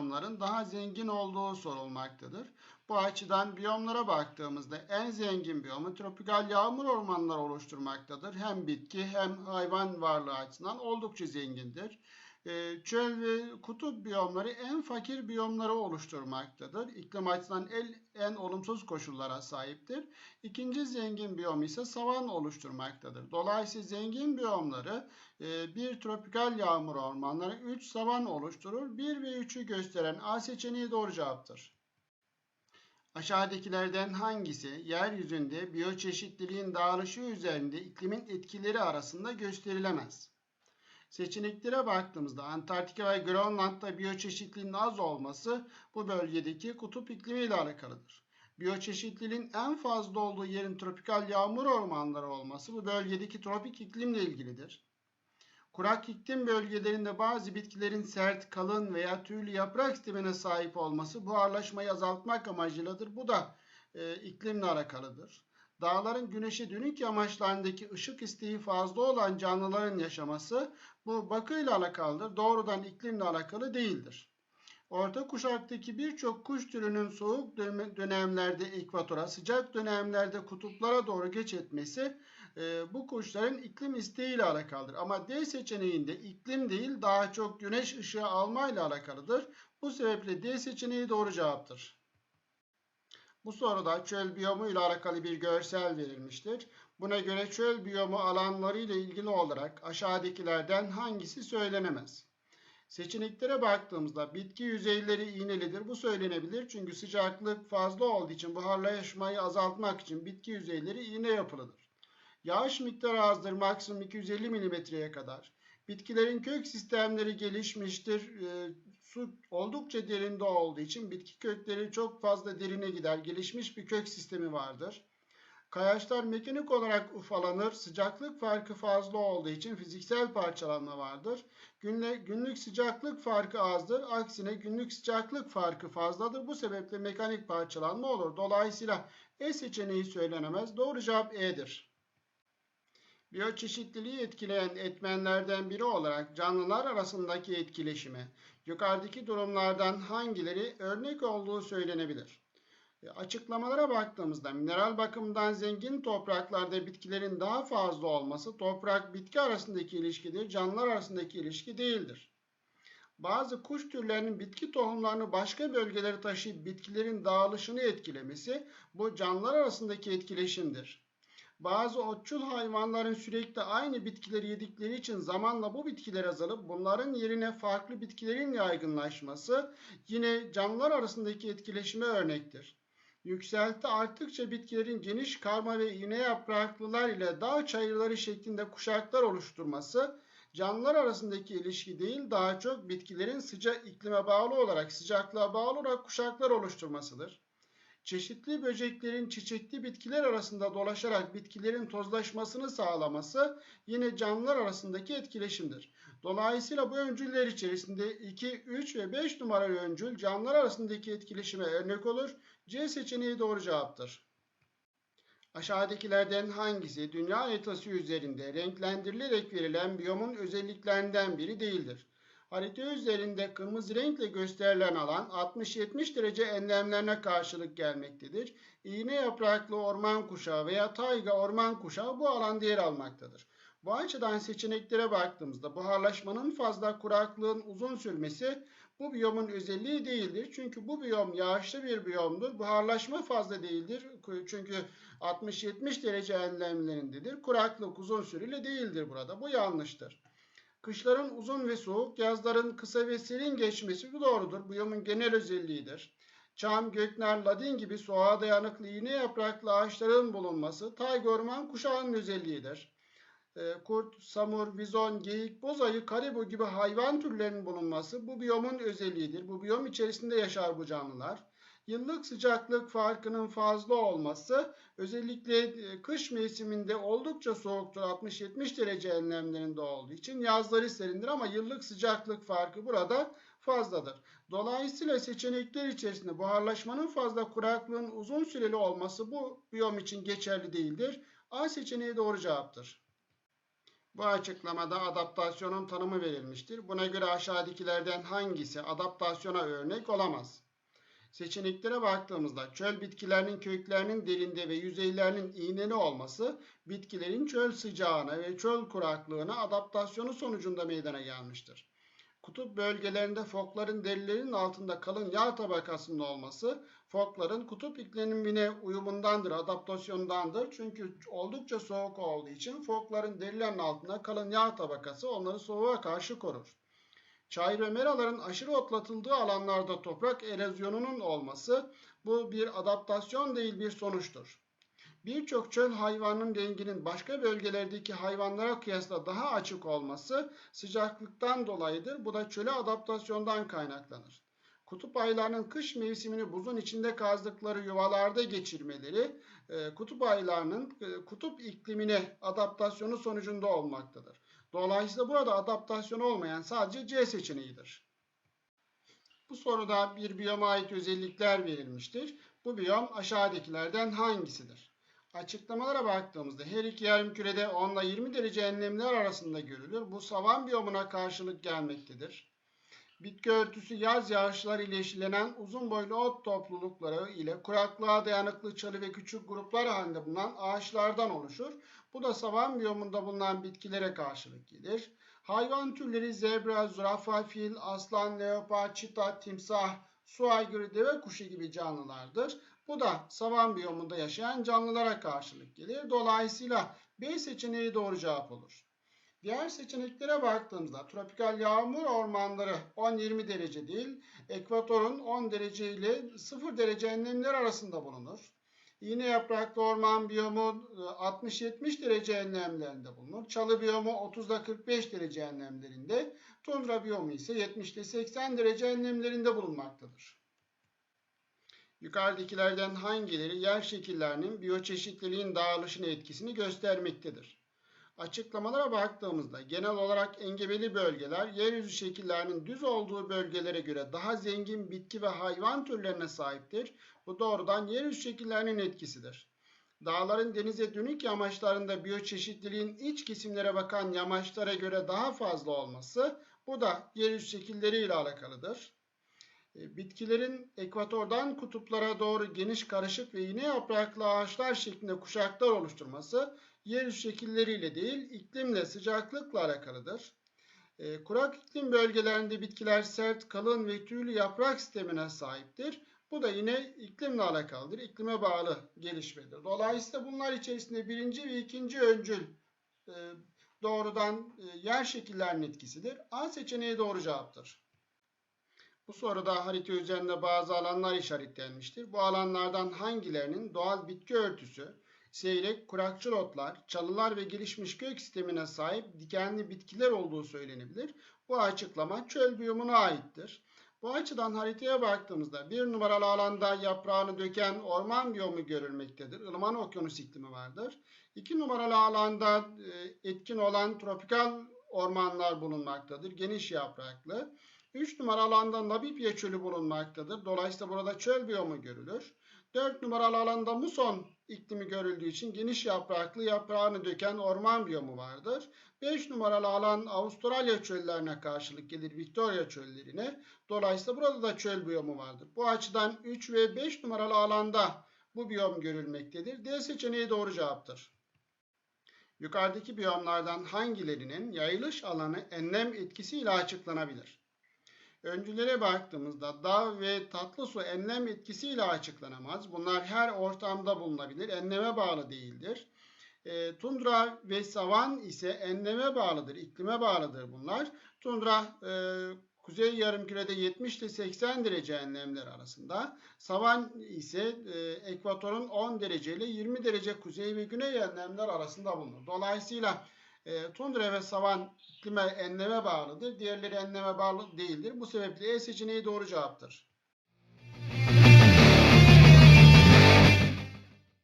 biyomların daha zengin olduğu sorulmaktadır. Bu açıdan biyomlara baktığımızda en zengin biyomu tropikal yağmur ormanları oluşturmaktadır. Hem bitki hem hayvan varlığı açısından oldukça zengindir. Ee, çöl ve kutup biyomları en fakir biyomları oluşturmaktadır. İklim açısından en olumsuz koşullara sahiptir. İkinci zengin biyom ise savan oluşturmaktadır. Dolayısıyla zengin biyomları e, bir tropikal yağmur ormanları, 3 savan oluşturur. 1 ve 3'ü gösteren A seçeneği doğru cevaptır. Aşağıdakilerden hangisi yeryüzünde biyoçeşitliliğin dağılışı üzerinde iklimin etkileri arasında gösterilemez? Seçeneklere baktığımızda Antarktika ve Grönland'da biyoçeşitliliğin az olması bu bölgedeki kutup iklimi ile alakalıdır. Biyoçeşitliliğin en fazla olduğu yerin tropikal yağmur ormanları olması bu bölgedeki tropik iklimle ilgilidir. Kurak iklim bölgelerinde bazı bitkilerin sert, kalın veya tüylü yaprak sistemine sahip olması buharlaşmayı azaltmak amacıyladır. Bu da e, iklimle alakalıdır. Dağların güneşe dönük yamaçlarındaki ışık isteği fazla olan canlıların yaşaması bu bakıyla alakalıdır. Doğrudan iklimle alakalı değildir. Orta kuşaktaki birçok kuş türünün soğuk dönemlerde ekvatora, sıcak dönemlerde kutuplara doğru geç etmesi e, bu kuşların iklim isteğiyle alakalıdır. Ama D seçeneğinde iklim değil daha çok güneş ışığı almayla alakalıdır. Bu sebeple D seçeneği doğru cevaptır. Bu soruda çöl biyomu ile alakalı bir görsel verilmiştir. Buna göre çöl biyomu alanları ile ilgili olarak aşağıdakilerden hangisi söylenemez? Seçeneklere baktığımızda bitki yüzeyleri iğnelidir. Bu söylenebilir çünkü sıcaklık fazla olduğu için buharlaşmayı azaltmak için bitki yüzeyleri iğne yapılıdır. Yağış miktarı azdır maksimum 250 milimetreye kadar. Bitkilerin kök sistemleri gelişmiştir. Su oldukça derinde olduğu için bitki kökleri çok fazla derine gider. Gelişmiş bir kök sistemi vardır. Kayaçlar mekanik olarak ufalanır. Sıcaklık farkı fazla olduğu için fiziksel parçalanma vardır. Günlük, günlük sıcaklık farkı azdır. Aksine günlük sıcaklık farkı fazladır. Bu sebeple mekanik parçalanma olur. Dolayısıyla E seçeneği söylenemez. Doğru cevap E'dir. Biyoçeşitliliği etkileyen etmenlerden biri olarak canlılar arasındaki etkileşime yukarıdaki durumlardan hangileri örnek olduğu söylenebilir? E, açıklamalara baktığımızda mineral bakımından zengin topraklarda bitkilerin daha fazla olması toprak bitki arasındaki ilişkidir, canlılar arasındaki ilişki değildir. Bazı kuş türlerinin bitki tohumlarını başka bölgelere taşıyıp bitkilerin dağılışını etkilemesi bu canlılar arasındaki etkileşimdir. Bazı otçul hayvanların sürekli aynı bitkileri yedikleri için zamanla bu bitkiler azalıp bunların yerine farklı bitkilerin yaygınlaşması yine canlılar arasındaki etkileşime örnektir. Yükselti arttıkça bitkilerin geniş karma ve iğne yapraklılar ile dağ çayırları şeklinde kuşaklar oluşturması canlılar arasındaki ilişki değil daha çok bitkilerin sıcak iklime bağlı olarak sıcaklığa bağlı olarak kuşaklar oluşturmasıdır. Çeşitli böceklerin çiçekli bitkiler arasında dolaşarak bitkilerin tozlaşmasını sağlaması yine canlılar arasındaki etkileşimdir. Dolayısıyla bu öncüller içerisinde 2, 3 ve 5 numaralı öncül canlılar arasındaki etkileşime örnek olur. C seçeneği doğru cevaptır. Aşağıdakilerden hangisi dünya haritası üzerinde renklendirilerek verilen biyomun özelliklerinden biri değildir? Harita üzerinde kırmızı renkle gösterilen alan 60-70 derece enlemlerine karşılık gelmektedir. İğne yapraklı orman kuşağı veya tayga orman kuşağı bu alanda yer almaktadır. Bu açıdan seçeneklere baktığımızda buharlaşmanın fazla kuraklığın uzun sürmesi bu biyomun özelliği değildir. Çünkü bu biyom yağışlı bir biyomdur. Buharlaşma fazla değildir. Çünkü 60-70 derece enlemlerindedir. Kuraklık uzun süreli değildir burada. Bu yanlıştır. Kışların uzun ve soğuk, yazların kısa ve serin geçmesi bu doğrudur. Bu biyomun genel özelliğidir. Çam, gökner, ladin gibi soğuğa dayanıklı iğne yapraklı ağaçların bulunması tayga orman kuşağının özelliğidir. Ee, kurt, samur, vizon, geyik, bozayı, karibu gibi hayvan türlerinin bulunması bu biyomun özelliğidir. Bu biyom içerisinde yaşar bu canlılar. Yıllık sıcaklık farkının fazla olması özellikle e, kış mevsiminde oldukça soğuktur 60-70 derece enlemlerinde olduğu için yazları serindir ama yıllık sıcaklık farkı burada fazladır. Dolayısıyla seçenekler içerisinde buharlaşmanın fazla kuraklığın uzun süreli olması bu biyom için geçerli değildir. A seçeneği doğru cevaptır. Bu açıklamada adaptasyonun tanımı verilmiştir. Buna göre aşağıdakilerden hangisi adaptasyona örnek olamaz? Seçeneklere baktığımızda çöl bitkilerinin köklerinin derinde ve yüzeylerinin iğneli olması bitkilerin çöl sıcağına ve çöl kuraklığına adaptasyonu sonucunda meydana gelmiştir. Kutup bölgelerinde fokların derilerinin altında kalın yağ tabakasında olması fokların kutup iklimine uyumundandır, adaptasyondandır. Çünkü oldukça soğuk olduğu için fokların derilerinin altında kalın yağ tabakası onları soğuğa karşı korur. Çayır ve meraların aşırı otlatıldığı alanlarda toprak erozyonunun olması bu bir adaptasyon değil bir sonuçtur. Birçok çöl hayvanının renginin başka bölgelerdeki hayvanlara kıyasla daha açık olması sıcaklıktan dolayıdır. Bu da çöle adaptasyondan kaynaklanır. Kutup ayılarının kış mevsimini buzun içinde kazdıkları yuvalarda geçirmeleri e, kutup ayılarının e, kutup iklimine adaptasyonu sonucunda olmaktadır. Dolayısıyla burada adaptasyon olmayan sadece C seçeneğidir. Bu soruda bir biyoma ait özellikler verilmiştir. Bu biyom aşağıdakilerden hangisidir? Açıklamalara baktığımızda her iki yarımkürede 10 ile 20 derece enlemler arasında görülür. Bu savan biyomuna karşılık gelmektedir. Bitki örtüsü yaz yağışları ile eşlenen uzun boylu ot toplulukları ile kuraklığa dayanıklı çalı ve küçük gruplar halinde bulunan ağaçlardan oluşur. Bu da savan biyomunda bulunan bitkilere karşılık gelir. Hayvan türleri zebra, zürafa, fil, aslan, leopar, çita, timsah, su aygırı, deve kuşu gibi canlılardır. Bu da savan biyomunda yaşayan canlılara karşılık gelir. Dolayısıyla B seçeneği doğru cevap olur. Diğer seçeneklere baktığımızda tropikal yağmur ormanları 10-20 derece değil, ekvatorun 10 derece ile 0 derece enlemler arasında bulunur. İğne yapraklı orman biyomu 60-70 derece enlemlerinde bulunur. Çalı biyomu 30 ile 45 derece enlemlerinde. Tundra biyomu ise 70 ile 80 derece enlemlerinde bulunmaktadır. Yukarıdakilerden hangileri yer şekillerinin biyoçeşitliliğin dağılışına etkisini göstermektedir? Açıklamalara baktığımızda genel olarak engebeli bölgeler yeryüzü şekillerinin düz olduğu bölgelere göre daha zengin bitki ve hayvan türlerine sahiptir. Bu doğrudan yeryüzü şekillerinin etkisidir. Dağların denize dönük yamaçlarında biyoçeşitliliğin iç kesimlere bakan yamaçlara göre daha fazla olması bu da yeryüzü şekilleriyle alakalıdır. Bitkilerin ekvatordan kutuplara doğru geniş karışık ve iğne yapraklı ağaçlar şeklinde kuşaklar oluşturması yeryüzü şekilleriyle değil iklimle sıcaklıkla alakalıdır. E, kurak iklim bölgelerinde bitkiler sert, kalın ve tüylü yaprak sistemine sahiptir. Bu da yine iklimle alakalıdır. İklime bağlı gelişmedir. Dolayısıyla bunlar içerisinde birinci ve ikinci öncül e, doğrudan e, yer şekillerinin etkisidir. A seçeneği doğru cevaptır. Bu soruda harita üzerinde bazı alanlar işaretlenmiştir. Bu alanlardan hangilerinin doğal bitki örtüsü, seyrek, kurakçıl otlar, çalılar ve gelişmiş kök sistemine sahip dikenli bitkiler olduğu söylenebilir. Bu açıklama çöl biyomuna aittir. Bu açıdan haritaya baktığımızda bir numaralı alanda yaprağını döken orman biyomu görülmektedir. Ilıman okyanus iklimi vardır. İki numaralı alanda e, etkin olan tropikal ormanlar bulunmaktadır. Geniş yapraklı. 3 numaralı alanda Namibya çölü bulunmaktadır. Dolayısıyla burada çöl biyomu görülür. 4 numaralı alanda muson iklimi görüldüğü için geniş yapraklı yaprağını döken orman biyomu vardır. 5 numaralı alan Avustralya çöllerine karşılık gelir Victoria çöllerine. Dolayısıyla burada da çöl biyomu vardır. Bu açıdan 3 ve 5 numaralı alanda bu biyom görülmektedir. D seçeneği doğru cevaptır. Yukarıdaki biyomlardan hangilerinin yayılış alanı enlem etkisiyle açıklanabilir? Öncülere baktığımızda dağ ve tatlı su enlem etkisiyle açıklanamaz. Bunlar her ortamda bulunabilir. Enleme bağlı değildir. E, tundra ve savan ise enleme bağlıdır, iklime bağlıdır bunlar. Tundra e, kuzey yarımkürede 70 ile 80 derece enlemler arasında. Savan ise e, ekvatorun 10 derece ile 20 derece kuzey ve güney enlemler arasında bulunur. Dolayısıyla e, tundra ve savan iklime enleme bağlıdır. Diğerleri enleme bağlı değildir. Bu sebeple E seçeneği doğru cevaptır.